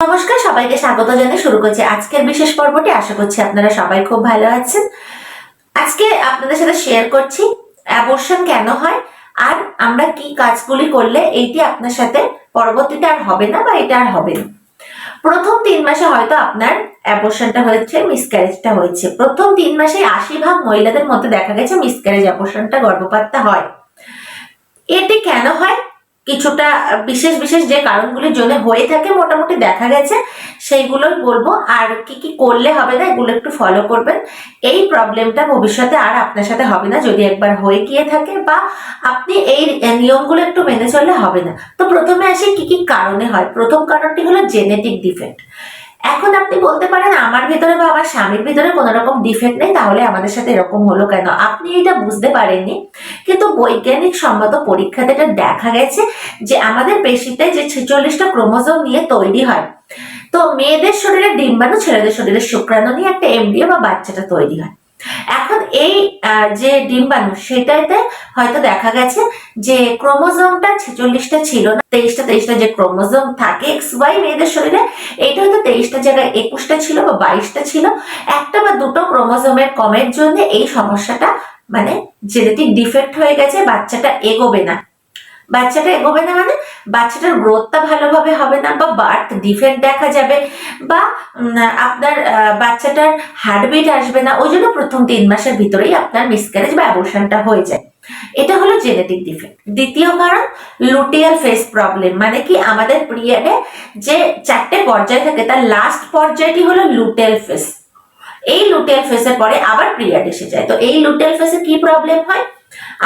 নমস্কার, সবাইকে স্বাগত জানিয়ে শুরু করছি আজকের বিশেষ পর্বটি। আশা করছি আপনারা সবাই খুব ভালো আছেন। আজকে আপনাদের সাথে শেয়ার করছি অ্যাবর্শন কেন হয় আর আমরা কি কাজগুলি করলে এইটি আপনার সাথে পরবর্তীতে আর হবে না বা এটা আর হবে না। প্রথম তিন মাসে হয়তো আপনার অ্যাবর্শনটা হয়েছে মিসক্যারেজটা হয়েছে। প্রথম তিন মাসে আশি ভাগ মহিলাদের মধ্যে দেখা গেছে মিসক্যারেজ অ্যাবর্শনটা গর্ভপাতটা হয়। এটি কেন হয়? কিছুটা বিশেষ বিশেষ যে কারণগুলির জন্য হয়ে থাকে, মোটামুটি দেখা গেছে, সেইগুলোই বলব। আর কি কি করলে হবে না, এগুলো একটু ফলো করবেন। এই প্রবলেমটা ভবিষ্যতে আর আপনার সাথে হবে না, যদি একবার হয়ে গিয়ে থাকে বা আপনি এই নিয়মগুলো একটু মেনে চললে হবে না। তো প্রথমে আসি কি কি কারণে হয়। প্রথম কারণটি হলো জেনেটিক ডিফেক্ট এখন আপনি বলতে পারেন আমার ভিতরে বা আমার স্বামীর ভিতরে কোনো রকম ডিফেক্ট নেই, তাহলে আমাদের সাথে এরকম হলো কেন? আপনি এটা বুঝতে পারেননি, কিন্তু বৈজ্ঞানিক সম্মত পরীক্ষাতে এটা দেখা গেছে যে আমাদের পেশিতে যে ছেচল্লিশটা ক্রোমোজোম নিয়ে তৈরি হয়, তো মেয়েদের শরীরে ডিম্বাণু, ছেলেদের শরীরে শুক্রাণু নিয়ে একটা এমডিও বা বাচ্চাটা তৈরি হয়। এখন এই যে ডিম্বাণু, সেটাতে হয়তো দেখা গেছে যে ক্রোমোজোমটা ছেচল্লিশটা ছিল না, তেইশটা তেইশটা যে ক্রোমোজোম থাকে, এক্স ওয়াই মেয়েদের শরীরে, এইটা হয়তো তেইশটা জায়গায় একুশটা ছিল বা বাইশটা ছিল। একটা বা দুটো ক্রোমোজোমের কমের জন্য এই সমস্যাটা মানে জেনেটিক ডিফেক্ট হয়ে গেছে, বাচ্চাটা এগোবে না। বাচ্চাটা এগোবে না মানে বাচ্চাটার গ্রোথটা ভালোভাবে হবে না বা বার্থ ডিফেক্ট দেখা যাবে বা আপনার বাচ্চাটার হার্টবিট আসবে না। ওই জন্য প্রথম তিন মাসের ভিতরেই আপনার মিসক্যারেজ বা অ্যাবর্শনটা হয়ে যায়। এটা হলো জেনেটিক ডিফেক্ট দ্বিতীয় কারণ লুটিয়াল ফেস প্রবলেম মানে কি? আমাদের পিরিয়ডে যে চারটে পর্যায় থাকে, তার লাস্ট পর্যায়টি হলো লুটেল ফেস এই লুটেল ফেসের পরে আবার পিরিয়ড এসে যায়। তো এই লুটেল ফেসে কি প্রবলেম হয়?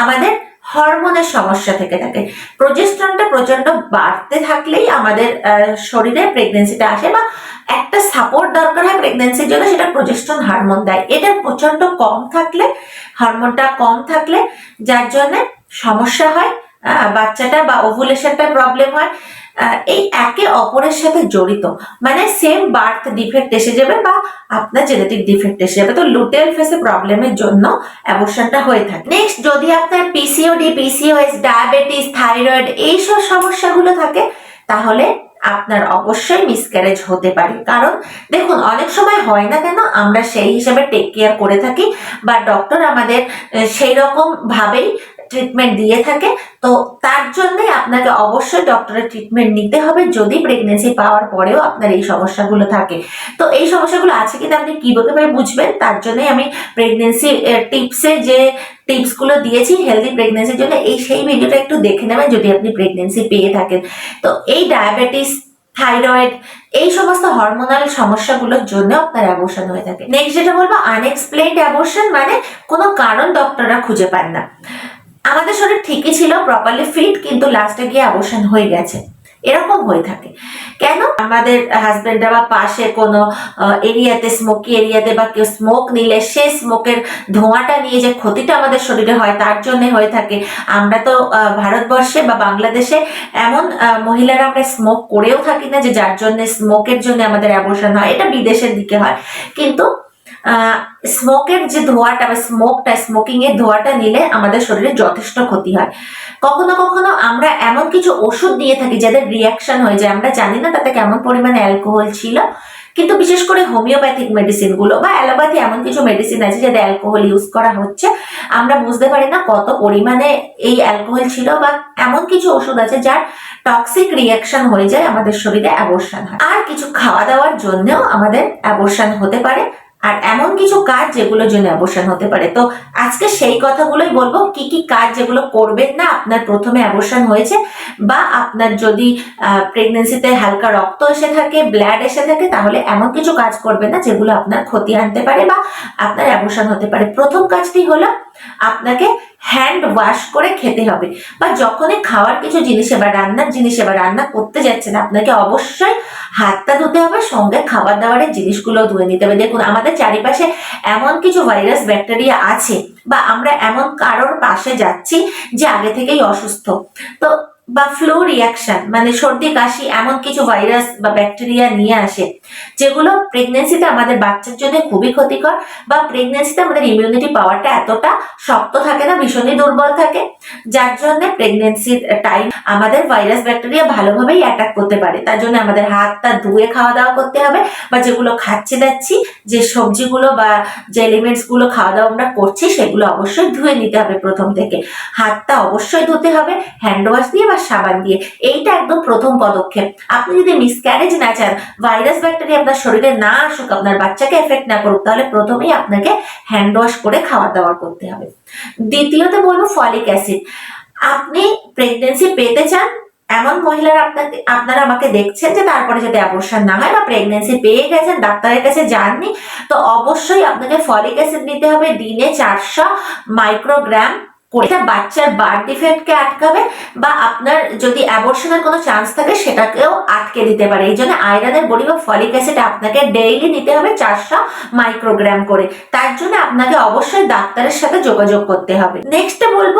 আমাদের হরমোনের সমস্যা থেকে থাকে। প্রজেস্টনটা প্রচণ্ড বাড়তে থাকলেই আমাদের শরীরে প্রেগনেন্সিটা আসে বা একটা সাপোর্ট দরকার হয় প্রেগনেন্সির জন্য, সেটা প্রজেস্টন হরমোন দেয়। এটা প্রচণ্ড কম থাকলে হরমোনটা কম থাকলে, যার জন্য সমস্যা হয় বাচ্চাটা বা ওভুলেশনটা প্রবলেম হয়। এই একে অপরের সাথে জড়িত। মানে সেম বার্থ ডিফেক্ট এসে যাবে বা আপনার জেনেটিক ডিফেক্ট এসে যাবে। তো লুটেল ফেসে প্রবলেমের জন্য অ্যাবর্শনটা হয়ে থাকে। নেক্সট যদি আপনার পিসিওডি পিসিওএস ডায়াবেটিস থাইরয়েড এইসব সমস্যাগুলো থাকে, তাহলে আপনার অবশ্যই মিসক্যারেজ হতে পারে। কারণ দেখুন, অনেক সময় হয় না কেন, আমরা সেই হিসেবে টেক কেয়ার করে থাকি বা ডক্টর আমাদের সেই রকম ভাবেই ট্রিটমেন্ট দিয়ে থাকে, তো তার জন্যই আপনাকে অবশ্যই ডক্টরের ট্রিটমেন্ট নিতে হবে যদি প্রেগনেন্সি পাওয়ার পরেও আপনার এই সমস্যাগুলো থাকে। তো এই সমস্যাগুলো আছে কিনা আপনি কীভাবে বুঝবেন, তার জন্যই আমি প্রেগনেন্সি টিপসে যে টিপসগুলো দিয়েছি হেলদি প্রেগনেন্সির জন্য, এই সেই ভিডিওটা একটু দেখে নেবেন যদি আপনি প্রেগনেন্সি পেয়ে থাকেন। তো এই ডায়াবেটিস থাইরয়েড এই সমস্ত হরমোনাল সমস্যাগুলোর জন্য আপনার অ্যাবর্শন হয়ে থাকে। নেক্সট যেটা বলব আনএক্সপ্লেইনড অ্যাবর্শন মানে কোনো কারণ ডক্টররা খুঁজে পান না। আমাদের শরীর ঠিকই ছিল প্রপারলি ফিট কিন্তু লাস্টে গিয়ে অবসান হয়ে গেছে। এরকম হয়ে থাকে। কেন? আমাদের হাজবেন্ডরা বা পাশে কোনো এরিয়াতে স্মোকি এরিয়াতে বা কেউ স্মোক নিলে সে স্মোকের ধোঁয়াটা নিয়ে যে ক্ষতিটা আমাদের শরীরে হয়, তার জন্য হয়ে থাকে। আমরা তো ভারতবর্ষে বা বাংলাদেশে এমন মহিলারা আমরা স্মোক করেও থাকি না যে যার জন্য স্মোকের জন্য আমাদের অ্যাবর্শন হয়। এটা বিদেশের দিকে হয়। কিন্তু স্মোকের যে ধোঁয়াটা বা স্মোকটা স্মোকিং এর ধোঁয়াটা নিলে আমাদের শরীরে যথেষ্ট ক্ষতি হয়। কখনো কখনো আমরা এমন কিছু ওষুধ দিয়ে থাকি যাদের রিয়াকশন হয়ে যায় আমরা জানি না তাতে কেমন পরিমাণে অ্যালকোহল ছিল। কিন্তু বিশেষ করে হোমিওপ্যাথিক মেডিসিনগুলো বা অ্যালোপ্যাথি এমন কিছু মেডিসিন আছে যাদের অ্যালকোহল ইউজ করা হচ্ছে। আমরা বুঝতে পারি না কত পরিমাণে এই অ্যালকোহল ছিল বা এমন কিছু ওষুধ আছে যার টক্সিক রিয়াকশন হয়ে যায় আমাদের শরীরে অ্যাবর্শন হয়। আর কিছু খাওয়া দাওয়ার জন্যও আমাদের অ্যাবর্শন হতে পারে। আর এমন কিছু কাজ যেগুলোর জন্য অ্যাবর্শন হতে পারে। তো আজকে সেই কথাগুলোই বলব, কি কি কাজ যেগুলো করবেন না আপনার প্রথমে অ্যাবর্শন হয়েছে বা আপনার যদি প্রেগনেন্সিতে হালকা রক্ত এসে থাকে ব্লাড এসে থাকে, তাহলে এমন কিছু কাজ করবেন না যেগুলো আপনার ক্ষতি আনতে পারে বা আপনার অ্যাবর্শন হতে পারে। প্রথম কাজটি হলো আপনাকে হ্যান্ড ওয়াশ করে খেতে হবে। বা যখনই খাওয়ার কিছু জিনিসে বা রান্নার জিনিসে বা রান্না করতে যাচ্ছেন, আপনাকে অবশ্যই হাতটা ধুতে হবে, সঙ্গে খাবার দাবারের জিনিসগুলো ধুয়ে নিতে হবে। দেখুন, আমাদের চারিপাশে এমন কিছু ভাইরাস, ব্যাকটেরিয়া আছে বা আমরা এমন কারোর পাশে যাচ্ছি যে আগে থেকেই অসুস্থ। তো বা ফ্লু রিয়াকশন মানে সর্দি, কাশি, এমন কিছু ভাইরাস বা ব্যাকটেরিয়া নিয়ে আসে, যেগুলো প্রেগনেন্সিতে আমাদের বাচ্চার জন্য খুবই ক্ষতিকর বা প্রেগনেন্সিতে আমাদের ইমিউনিটি পাওয়ারটা এতটা শক্ত থাকে না, ভীষণই দুর্বল থাকে। যার জন্য প্রেগনেন্সির টাইম আমাদের ভাইরাস ব্যাকটেরিয়া ভালোভাবেই অ্যাটাক করতে পারে। তার জন্য আমাদের হাতটা ধুয়ে খাওয়া দাওয়া করতে হবে বা যেগুলো খাচ্ছি, দাচ্ছি, যে সবজিগুলো বা যে এলিমেন্টসগুলো খাওয়া দাওয়া আমরা করছি, সেগুলো অবশ্যই ধুয়ে নিতে হবে প্রথম থেকে। হাতটা অবশ্যই ধুতে হবে হ্যান্ড ওয়াশ দিয়ে বা সাবান দিয়ে। এইটা একদম প্রথম পদক্ষেপ। আপনি যদি মিসক্যারেজ না চান ভাইরাস ব্যাকটেরিয়া আপনার শরীরে না আসুক, আপনার বাচ্চাকে এফেক্ট না করুক, তাহলে প্রথমেই আপনাকে হ্যান্ড ওয়াশ করে খাওয়া দাওয়া করতে হবে। দ্বিতীয়তে বলব ফলিক অ্যাসিড আপনি প্রেগনেন্সি পেতে চান, এমন মহিলারা আপনাকে, আপনারা আমাকে দেখছেন যে তারপরে যাতে অ্যাবর্শন না হয় বা প্রেগনেন্সি পেয়ে গেছেন, ডাক্তারের কাছে যাননি, তো অবশ্যই আপনাকে ফলিক অ্যাসিড নিতে হবে। দিনে চারশো মাইক্রোগ্রাম করে এটা বাচ্চার বার্থ ডিফেক্টকে আটকাবে বা আপনার যদি অ্যাবর্শনের কোনো চান্স থাকে সেটাকেও আটকে দিতে পারে। এই জন্য আয়রনের বড়ি বা ফলিক অ্যাসিড আপনাকে ডেইলি নিতে হবে চারশো মাইক্রোগ্রাম করে। তার জন্য আপনাকে অবশ্যই ডাক্তারের সাথে যোগাযোগ করতে হবে। নেক্সট বলব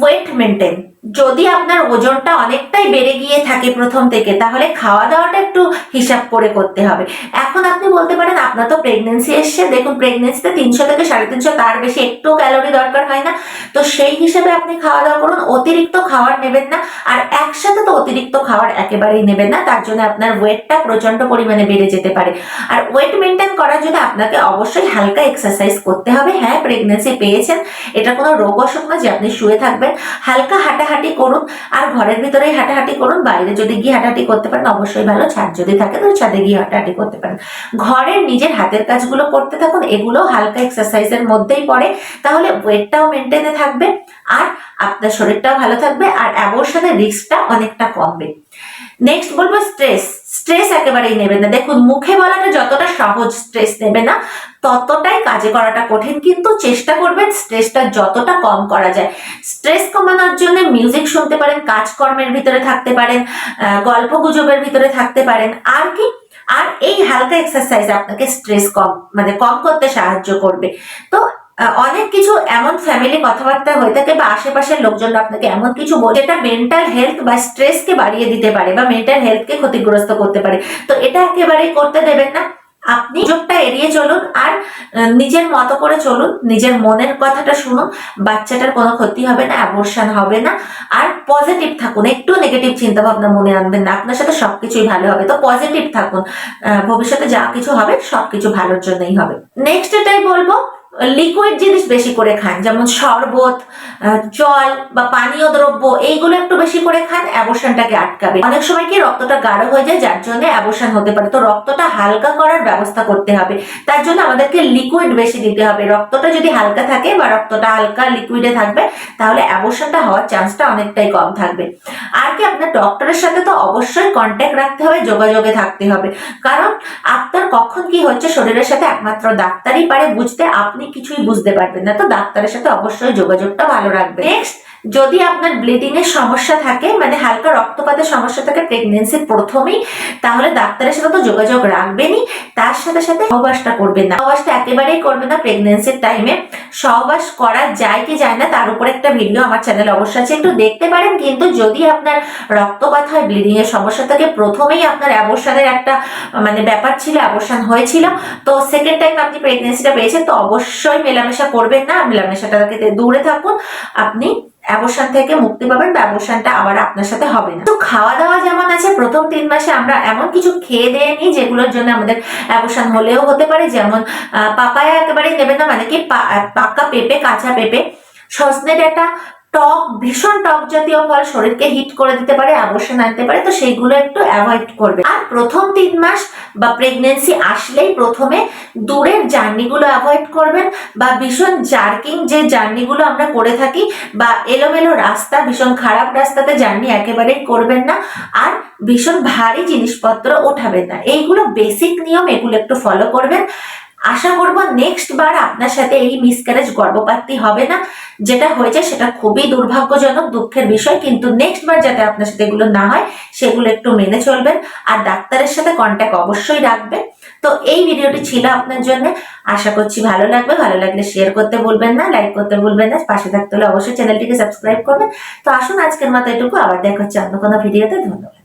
ওয়েট মেনটেন যদি আপনার ওজনটা অনেকটাই বেড়ে গিয়ে থাকে প্রথম থেকে, তাহলে খাওয়া দাওয়াটা একটু হিসাব করে করতে হবে। এখন আপনি বলতে পারেন, আপনার তো প্রেগনেন্সি এসছে, দেখুন প্রেগনেন্সিতে তিনশো থেকে সাড়ে তিনশো তার বেশি একটু ক্যালোরি দরকার হয় না। তো সেই হিসেবে আপনি খাওয়া দাওয়া করুন, অতিরিক্ত খাবার নেবেন না, আর একসাথে তো অতিরিক্ত খাবার একেবারেই নেবেন না, তার জন্য আপনার ওয়েটটা প্রচণ্ড পরিমাণে বেড়ে যেতে পারে। আর ওয়েট মেনটেন করার জন্য আপনাকে অবশ্যই হালকা এক্সারসাইজ করতে হবে। হ্যাঁ প্রেগনেন্সি পেয়েছেন, এটা কোনো রোগ অসুখ না যে আপনি শুয়ে থাকবেন। হালকা হাঁটাহাঁটি করুন আর ঘরের ভিতরেই হাঁটাহাঁটি করুন, বাইরে যদি গিয়ে হাঁটাহাঁটি করতে পারেন, অবশ্যই ভালো। ছাদ যদি থাকে তাহলে ছাদে গিয়ে হাঁটাহাঁটি করতে পারেন। ঘরের নিজের হাতের কাজগুলো করতে থাকুন, এগুলো হালকা এক্সারসাইজের মধ্যেই পড়ে। তাহলে ওয়েটটাও মেনটেনে থাকবে আর আপনার শরীরটাও ভালো থাকবে আর অ্যাবর্শনের রিস্কটা অনেকটা কমবে। নেক্সট বলব স্ট্রেস স্ট্রেস একেবারেই নেবে না। দেখুন, মুখে বলাটা যতটা সহজ স্ট্রেস নেবে না, ততটাই কাজে করাটা কঠিন, কিন্তু চেষ্টা করবেন স্ট্রেসটা যতটা কম করা যায়। স্ট্রেস কমানোর জন্য মিউজিক শুনতে পারেন, কাজকর্মের ভিতরে থাকতে পারেন গল্প গুজবের ভিতরে থাকতে পারেন, আর কি? আর এই হালকা এক্সারসাইজ আপনাকে স্ট্রেস কম মানে কম করতে সাহায্য করবে। তো অনেক কিছু এমন ফ্যামিলি কথাবার্তা হয়ে থাকে বা আশেপাশের লোকজন আপনাকে এমন কিছু বলে, যেটা মেন্টাল হেলথ বা স্ট্রেসকে বাড়িয়ে দিতে পারে বা মেন্টাল হেলথকে ক্ষতিগ্রস্ত করতে পারে। তো এটা একেবারেই করতে দেবেন না। আপনি যোগটা এড়িয়ে চলুন আর নিজের মতো করে চলুন, নিজের মনের কথাটা শুনুন। বাচ্চাটার কোনো ক্ষতি হবে না অ্যাবর্শন হবে না। আর পজিটিভ থাকুন, একটু নেগেটিভ চিন্তা ভাবনা মনে আনবেন না। আপনার সাথে সবকিছুই ভালো হবে। তো পজিটিভ থাকুন। ভবিষ্যতে যা কিছু হবে, সবকিছু ভালোর জন্যই হবে। নেক্সট এটাই বলব লিকুইড জিনিস বেশি করে খান, যেমন শরবত জল বা পানীয় দ্রব্য, এইগুলো একটু বেশি করে খান অ্যাবর্শনটাকে আটকাবে। অনেক সময় কি রক্তটা গাঢ় হয়ে যায়, যার জন্য অ্যাবর্শন হতে পারে। তো রক্তটা হালকা করার ব্যবস্থা করতে হবে। তার জন্য আমাদেরকে লিকুইড বেশি দিতে হবে। রক্তটা যদি হালকা থাকে বা রক্তটা হালকা লিকুইডে থাকবে, তাহলে অ্যাবর্শনটা হওয়ার চান্সটা অনেকটাই কম থাকবে। আর কি আপনার ডক্টরের সাথে তো অবশ্যই কন্ট্যাক্ট রাখতে হবে, যোগাযোগে থাকতে হবে। কারণ আপনার কখন কি হচ্ছে, শরীরের সাথে একমাত্র ডাক্তারই পারে, বুঝতে আপনি কিছুই বুঝতে পারবেন না। তো ডাক্তারের সাথে অবশ্যই যোগাযোগটা ভালো রাখবেন। নেক্সট যদি আপনার ব্লিডিং এর সমস্যা থাকে মানে হালকা রক্তপাতের সমস্যা থাকে প্রেগনেন্সির প্রথমেই, তাহলে ডাক্তারের সাথে তো যোগাযোগ রাখবেনই। তার সাথে সাথে সহবাসটা করবেন না। সহবাসটা একেবারেই করবেন না প্রেগনেন্সির টাইমে সহবাস করা যায় কি যায় না, তার উপর একটা ভিডিও আমার চ্যানেলে অবশ্যই আছে। একটু দেখতে পারেন কিন্তু যদি আপনার রক্তপাত হয় ব্লিডিং এর সমস্যা থাকে, প্রথমেই আপনার অ্যাবর্শনের একটা মানে ব্যাপার ছিল অ্যাবর্শন হয়েছিল। তো সেকেন্ড টাইম আপনি প্রেগনেন্সিটা পেয়েছেন, তো অবশ্যই মেলামেশা করবেন না। মেলামেশাটা থেকে দূরে থাকুন। আপনি অ্যাবর্শন থেকে মুক্তি পাবেন বা আবার আপনার সাথে হবে না। তো খাওয়া দাওয়া যেমন আছে, প্রথম তিন মাসে আমরা এমন কিছু খেয়ে দিয়ে নিই যেগুলোর জন্য আমাদের অ্যাবর্শন হলেও হতে পারে। যেমন পাপায়া একেবারেই নেবেন না মানে কি পাকা পেঁপে, কাঁচা পেঁপে। সজনে ডাটা টক, ভীষণ টক জাতীয় ফল শরীরকে হিট করে দিতে পারে অবশ্যই আনতে পারে, তো সেইগুলো একটু অ্যাভয়েড করবে। আর প্রথম তিন মাস বা প্রেগনেন্সি আসলেই প্রথমে দূরের জার্নিগুলো অ্যাভয়েড করবেন বা ভীষণ জার্কিং যে জার্নিগুলো আমরা করে থাকি বা এলোমেলো রাস্তা, ভীষণ খারাপ রাস্তাতে জার্নি একেবারেই করবেন না আর ভীষণ ভারী জিনিসপত্র ওঠাবেন না। এইগুলো বেসিক নিয়ম, এগুলো একটু ফলো করবেন। আশা করব নেক্সট বার আপনার সাথে এই মিসক্যারেজ গর্ভপাতটি হবে না। যেটা হয়েছে সেটা খুবই দুর্ভাগ্যজনক, দুঃখের বিষয়। কিন্তু নেক্সট বার যাতে আপনার সাথে এগুলো না হয়, সেগুলো একটু মেনে চলবেন। আর ডাক্তারের সাথে কন্ট্যাক্ট অবশ্যই রাখবেন। তো এই ভিডিওটি ছিল আপনার জন্য। আশা করছি ভালো লাগবে। ভালো লাগলে শেয়ার করতে বলবেন না লাইক করতে বলবেন না, পাশে থাকতে হলে অবশ্যই চ্যানেলটিকে সাবস্ক্রাইব করবেন। তো আসুন আজকের মতো এটুকু। আবার দেখা হচ্ছে অন্য কোনো ভিডিওতে ধন্যবাদ।